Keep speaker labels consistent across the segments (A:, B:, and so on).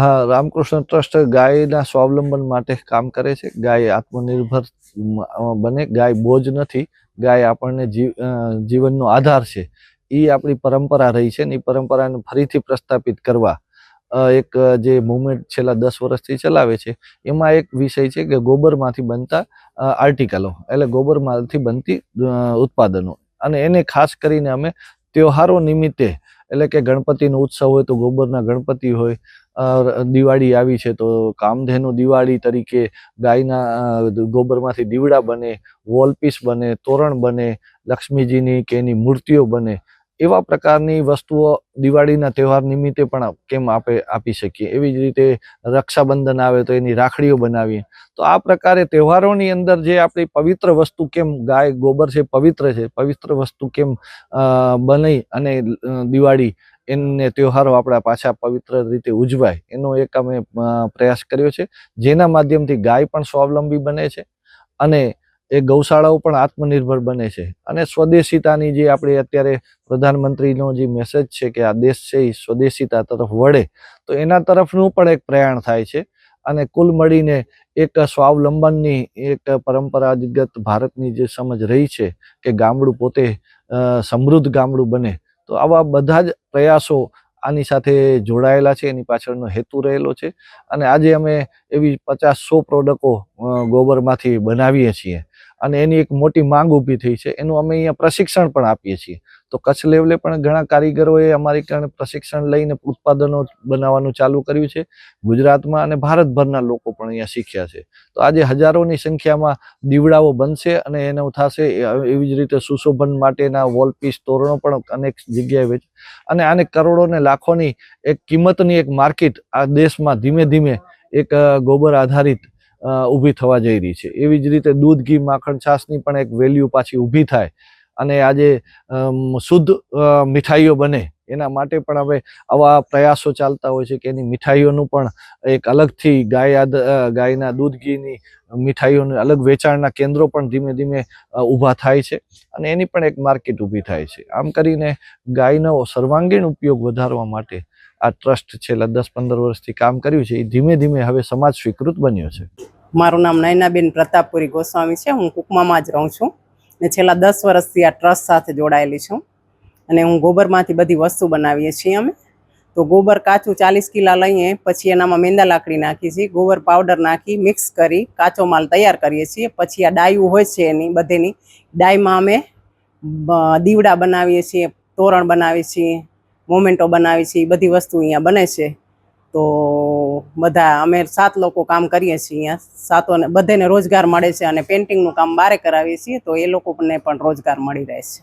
A: હા, રામકૃષ્ણ ટ્રસ્ટ ગાયના સ્વાવલંબન માટે કામ કરે છે. ગાય આત્મનિર્ભર બને. ગાય બોજ નથી. ગાય આપણને જીવ જીવનનો આધાર છે. એ આપણી પરંપરા રહી છે ને એ પરંપરાને ફરીથી પ્રસ્થાપિત કરવા. એક જે મુવમેન્ટ છેલ્લા દસ વર્ષથી ચલાવે છે, એમાં એક વિષય છે કે ગોબરમાંથી બનતા આર્ટિકલો એટલે ગોબરમાંથી બનતી ઉત્પાદનો. અને એને ખાસ કરીને અમે તહેવારો નિમિત્તે, એટલે કે ગણપતિનો ઉત્સવ હોય તો ગોબરના ગણપતિ હોય દિવાળી આવી છે તો કામધેનુ દિવાળી તરીકે ગાયના ગોબરમાંથી દીવડા બને વોલપીસ બને, તોરણ બને, લક્ષ્મીજીની કે એની મૂર્તિઓ બને, એવા પ્રકારની વસ્તુઓ દિવાળીના તહેવાર નિમિત્તે પણ કેમ આપે, આપી શકીએ? એવી જ રીતે રક્ષાબંધન આવે તો એની રાખડીઓ બનાવીએ. તો આ પ્રકારે તહેવારોની અંદર જે આપણી પવિત્ર વસ્તુ કેમ ગાય, ગોબર છે, પવિત્ર છે, પવિત્ર વસ્તુ કેમ બની અને દિવાળી એને તહેવારો આપણા પાછા પવિત્ર રીતે ઉજવાય, એનો એક અમે પ્રયાસ કર્યો છે. જેના માધ્યમથી ગાય પણ સ્વાવલંબી બને છે અને એ ગૌશાળાઓ પણ આત્મનિર્ભર બને છે. અને સ્વદેશિતાની જે આપણે અત્યારે પ્રધાનમંત્રીનો જે મેસેજ છે કે આ દેશ છે એ સ્વદેશીતા તરફ વળે, તો એના તરફનું પણ એક પ્રયાણ થાય છે. અને કુલ મળીને એક સ્વાવલંબનની એક પરંપરાગત ભારતની જે સમજ રહી છે કે ગામડું પોતે સમૃદ્ધ ગામડું બને તો આવા બધા જ પ્રયાસો આની સાથે જોડાયેલા છે, એની પાછળનો હેતુ રહેલો છે. અને આજે અમે એવી પચાસ સો પ્રોડક્ટો ગોબરમાંથી બનાવીએ છીએ. અને એની એક મોટી માંગ ઊભી થઈ છે, એનું અમે અહીંયા પ્રશિક્ષણ પણ આપીએ છીએ. તો કચ્છ લેવલે પણ ઘણા કારીગરોએ અમારી કારણે પ્રશિક્ષણ લઈને ઉત્પાદનો બનાવવાનું ચાલુ કર્યું છે. ગુજરાતમાં અને ભારતભરના લોકો પણ અહીંયા શીખ્યા છે. તો આજે હજારોની સંખ્યામાં દીવડાઓ બનશે અને એનો થશે એવી જ રીતે સુશોભન માટેના વોલપીસ તોરણો પણ અનેક જગ્યાએ વેચ અને આને કરોડો ને લાખોની એક કિંમતની એક માર્કેટ આ દેશમાં ધીમે ધીમે એક ગોબર આધારિત ઊભી થવા જઈ રહી છે. એવી જ રીતે દૂધ, ઘી, માખણ, છાશની પણ એક વેલ્યુ પાછી ઊભી થાય અને આજે શુદ્ધ મીઠાઈઓ બને એના માટે પણ હવે આવા પ્રયાસો ચાલતા હોય છે કે એની મીઠાઈઓનું પણ એક અલગથી ગાય ગાયના દૂધ, ઘીની મીઠાઈઓનું અલગ વેચાણના કેન્દ્રો પણ ધીમે ધીમે ઊભા થાય છે અને એની પણ એક માર્કેટ ઊભી થાય છે. આમ કરીને ગાયનો સર્વાંગીણ ઉપયોગ વધારવા માટે આ ટ્રસ્ટ છેલ્લા દસ પંદર વર્ષથી કામ કર્યું છે, એ ધીમે ધીમે હવે સમાજ સ્વીકૃત બન્યો છે.
B: મારું નામ નયનાબેન પ્રતાપપુરી ગોસ્વામી છે, હું કુકમામાં જ રહું છું ને છેલ્લા દસ વર્ષથી આ ટ્રસ્ટ સાથે જોડાયેલી છું અને હું ગોબરમાંથી બધી વસ્તુ બનાવીએ છીએ અમે. તો ગોબર કાચું ચાલીસ કિલા લઈએ, પછી એનામાં મેંદા લાકડી નાખીએ છીએ, ગોબર પાવડર નાખી, મિક્સ કરી કાચો માલ તૈયાર કરીએ છીએ, પછી આ ડાયું હોય છે એની, બધેની. ડાયમાં અમે દીવડા બનાવીએ છીએ, તોરણ બનાવીએ છીએ મોમેન્ટો બનાવીએ છીએ એ બધી વસ્તુ અહીંયા બને છે. તો બધા અમે સાત લોકો કામ કરીએ છીએ અહીંયા. સાતોને બધાને રોજગાર મળે છે અને પેઇન્ટિંગનું કામ બારે કરાવીએ છીએ, તો એ લોકોને પણ રોજગાર મળી રહે છે.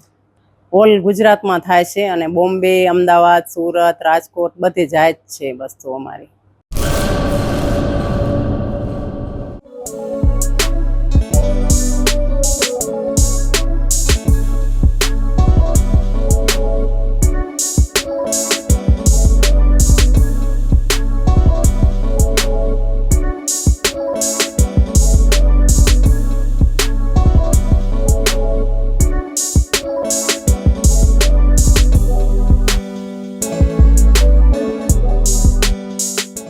B: ઓલ ગુજરાતમાં થાય છે અને બોમ્બે, અમદાવાદ, સુરત, રાજકોટ બધે જાય જ છે વસ્તુ અમારી.